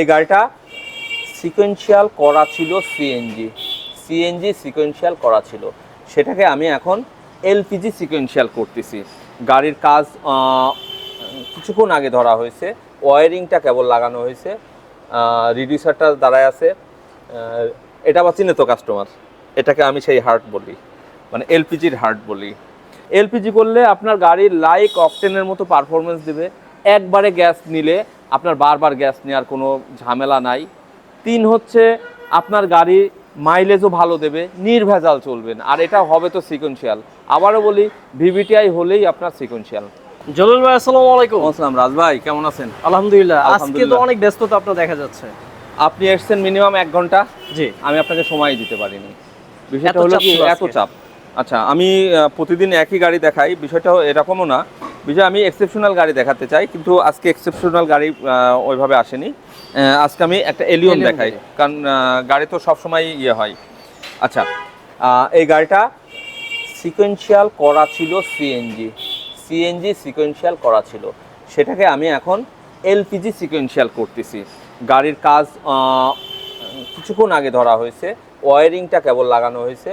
এই গাড়িটা সিকোয়েন্সিয়াল করা ছিল সিএনজি সিএনজি সিকোয়েন্সিয়াল করা ছিল। সেটাকে আমি এখন এলপিজি সিকোয়েন্সিয়াল করতেছি। গাড়ির কাজ কিছুক্ষণ আগে ধরা হয়েছে। ওয়ারিংটা কেবল লাগানো হয়েছে। রিডিউসারটা দাঁড়ায় আছে। এটা বা চিনে তো কাস্টমার এটাকে আমি সেই হার্ট বলি। মানে এলপিজির হার্ট বলি। এলপিজি করলে আপনার গাড়ির লাইক অকটেনের মতো পারফরমেন্স দেবে। একবারে গ্যাস নিলে আপনার বারবার গ্যাস নেওয়ার কোনো ঝামেলা নাই। তিন হচ্ছে আপনার গাড়ি মাইলেজও ভালো দেবে নির্ভেজাল চলবেন আর এটা হবে তো সিকোয়েন্সিয়াল আবারও বলি ভিভিটিআই হলেই আপনার সিকোয়েন্সিয়াল জলিল ভাই আসসালামু আলাইকুম। আসসালাম। রাজ ভাই কেমন আছেন? আলহামদুলিল্লাহ। আজকে তো অনেক ব্যস্ততা আপনার দেখা যাচ্ছে। আপনি এসছেন মিনিমাম এক ঘণ্টা। জি। আমি আপনাকে সময় দিতে পারিনি। বিষয়টা হলো কি এত চাপ। আচ্ছা আমি প্রতিদিন একই গাড়ি দেখাই। বিষয়টা এরকমও না বিষয় আমি এক্সেপশনাল গাড়ি দেখাতে চাই কিন্তু আজকে এক্সেপশনাল গাড়ি ওইভাবে আসেনি। আজকে আমি একটা এলিয়ন দেখাই কারণ গাড়ি তো সবসময় ইয়ে হয়। আচ্ছা এই গাড়িটা সিকোয়েন্সিয়াল করা ছিল সিএনজি সিএনজি সিকোয়েন্সিয়াল করা ছিল। সেটাকে আমি এখন এলপিজি সিকোয়েন্সিয়াল করতেছি। গাড়ির কাজ কিছুক্ষণ আগে ধরা হয়েছে ওয়ারিংটা কেবল লাগানো হয়েছে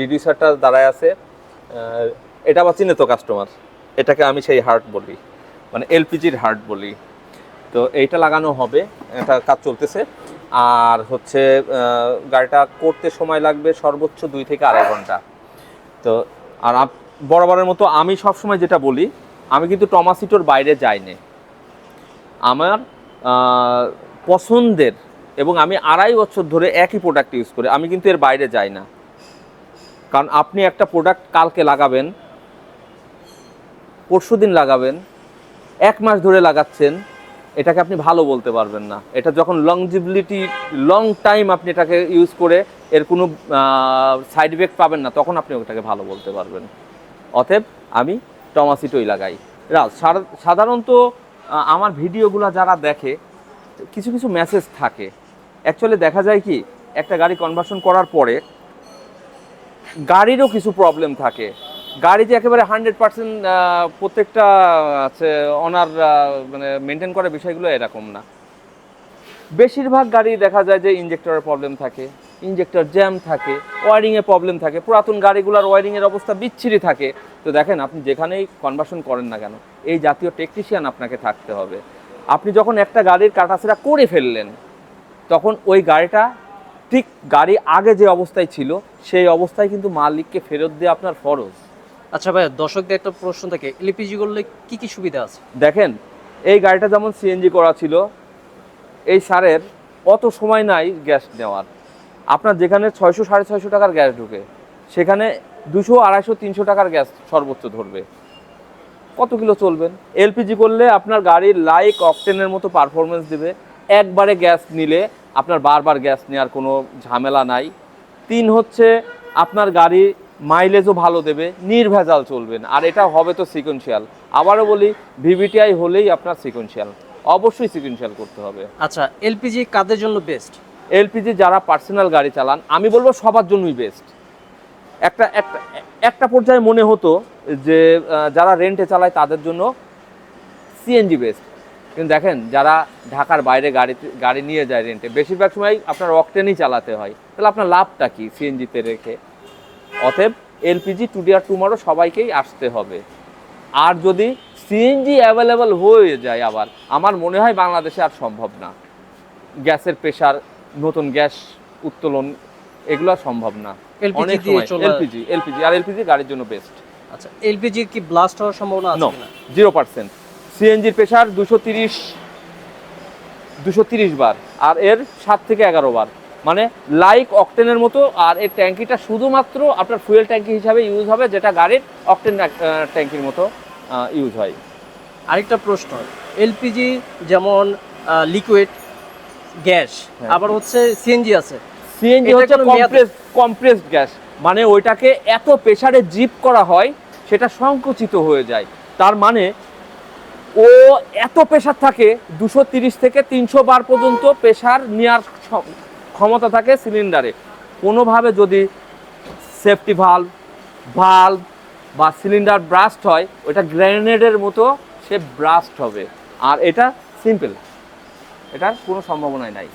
রিডিউসারটা দাঁড়ায় আছে এটা বা চিনে তো কাস্টমার এটাকে আমি সেই হার্ট বলি মানে এলপিজির হার্ট বলি। তো এইটা লাগানো হবে, এটা কাজ চলতেছে। আর হচ্ছে গাড়িটা করতে সময় লাগবে সর্বোচ্চ দুই থেকে আড়াই ঘণ্টা। তো, আর বরাবরের মতো আমি সবসময় যেটা বলি, আমি কিন্তু টমাসিটোর বাইরে যাইনি। আমার পছন্দের এবং আমি আড়াই বছর ধরে একই প্রোডাক্ট ইউজ করি, আমি কিন্তু এর বাইরে যাই না। কারণ আপনি একটা প্রোডাক্ট কালকে লাগাবেন পরশু দিন লাগাবেন, এক মাস ধরে লাগাচ্ছেন, এটাকে আপনি ভালো বলতে পারবেন না। এটা যখন লংজিবিলিটি লং টাইম আপনি এটাকে ইউজ করে এর কোনো সাইড ইফেক্ট পাবেন না, তখন আপনি ওটাকে ভালো বলতে পারবেন। অতএব আমি টমাসিটোই লাগাই। রাজ সাধারণত আমার ভিডিওগুলো যারা দেখে, কিছু কিছু মেসেজ থাকে। অ্যাকচুয়ালি দেখা যায় কি, একটা গাড়ি কনভার্সন করার পরে গাড়িরও কিছু প্রবলেম থাকে। গাড়ি যে একেবারে হান্ড্রেড পার্সেন্ট প্রত্যেকটা, আছে ওনার মানে মেনটেন করার বিষয়গুলো এরকম না। বেশিরভাগ গাড়ি দেখা যায় যে ইঞ্জেক্টরের প্রবলেম থাকে ইঞ্জেক্টর জ্যাম থাকে ওয়ারিংয়ে প্রবলেম থাকে, পুরাতন গাড়িগুলোর ওয়ারিংয়ের অবস্থা বিচ্ছিরি থাকে। তো দেখেন, আপনি যেখানেই কনভার্সন করেন না কেন, এই জাতীয় টেকনিশিয়ান আপনাকে থাকতে হবে। আপনি যখন একটা গাড়ির কাটাছেড়া করে ফেললেন, তখন ওই গাড়িটা ঠিক গাড়ি আগে যে অবস্থায় ছিল, সেই অবস্থায় কিন্তু মালিককে ফেরত দেওয়া আপনার ফরজ। আচ্ছা ভাই দর্শকদের একটা প্রশ্ন থাকে, এলপিজি করলে কি কি সুবিধা আছে? দেখেন, এই গাড়িটা যেমন সিএনজি করা ছিল, এই সারের অত সময় নাই গ্যাস নেওয়ার। আপনার যেখানে ছয়শো, সাড়ে ছয়শো টাকার গ্যাস ঢুকে, সেখানে দুশো, আড়াইশো, তিনশো টাকার গ্যাস সর্বোচ্চ ধরবে। কত কিলো চলবেন এলপিজি করলে আপনার গাড়ির লাইক অকটেনের মতো পারফরমেন্স দেবে। একবারে গ্যাস নিলে আপনার বারবার গ্যাস নেওয়ার কোনো ঝামেলা নাই। তিন হচ্ছে, আপনার গাড়ি মাইলেজও ভালো দেবে নির্ভেজাল চলবেন আর এটা হবে তো সিকোয়েন্সিয়াল আবারও বলি ভিভিটিআই হলেই আপনার সিকোয়েন্সিয়াল অবশ্যই সিকোয়েন্সিয়াল করতে হবে। আচ্ছা এলপিজি কাদের জন্য বেস্ট এলপিজি যারা পার্সোনাল গাড়ি চালান আমি বলব সবার জন্যই বেস্ট একটা একটা একটা পর্যায়ে মনে হতো যে যারা রেন্টে চালায় তাদের জন্য সিএনজি বেস্ট কিন্তু দেখেন যারা ঢাকার বাইরে গাড়ি গাড়ি নিয়ে যায় রেন্টে বেশিরভাগ সময় আপনার অকটেনই চালাতে হয়। তাহলে আপনার লাভটা কি সিএনজিতে রেখে? অতএব এলপিজি টুডে আর টুমারো সবাইকেই আসতে হবে। আর যদি সিএনজি অ্যাভেলেবল হয়ে যায় আবার আমার মনে হয় বাংলাদেশে আর সম্ভব না। গ্যাসের প্রেশার নতুন গ্যাস উত্তোলন এগুলো সম্ভব না। অনেক এলপিজি এলপিজি আর এলপিজি গাড়ির জন্য বেস্ট আচ্ছা এলপিজি কি ব্লাস্ট হওয়ার সম্ভাবনা আছে নো জিরো পার্সেন্ট সিএনজির প্রেশার দুশো তিরিশ দুশো তিরিশ বার আর এর সাত থেকে এগারো বার। মানে লাইক অকটেনের মতো আর এই ট্যাঙ্কিটা শুধুমাত্র আপনার ফুয়েল ট্যাঙ্কি হিসাবে ইউজ হবে যেটা গাড়ির অকটেন ট্যাঙ্কির মতো ইউজ হয়। আরেকটা প্রশ্ন এলপিজি যেমন লিকুইড গ্যাস। আবার হচ্ছে সিএনজি আছে। সিএনজি হচ্ছে কম্প্রেস কম্প্রেসড গ্যাস মানে ওইটাকে এত প্রেসারে জিপ করা হয় সেটা সংকুচিত হয়ে যায়। তার মানে ও এত প্রেশার থাকে দুশো তিরিশ থেকে তিনশো বার পর্যন্ত প্রেসার নেওয়ার ক্ষমতা থাকে সিলিন্ডারে। কোনোভাবে যদি সেফটি ভালো ভাল্ব বা সিলিন্ডার ব্রাস্ট হয়, ওটা গ্রেনেডের মতো সে ব্রাস্ট হবে। আর এটা সিম্পল এটার কোনো সম্ভাবনাই নাই।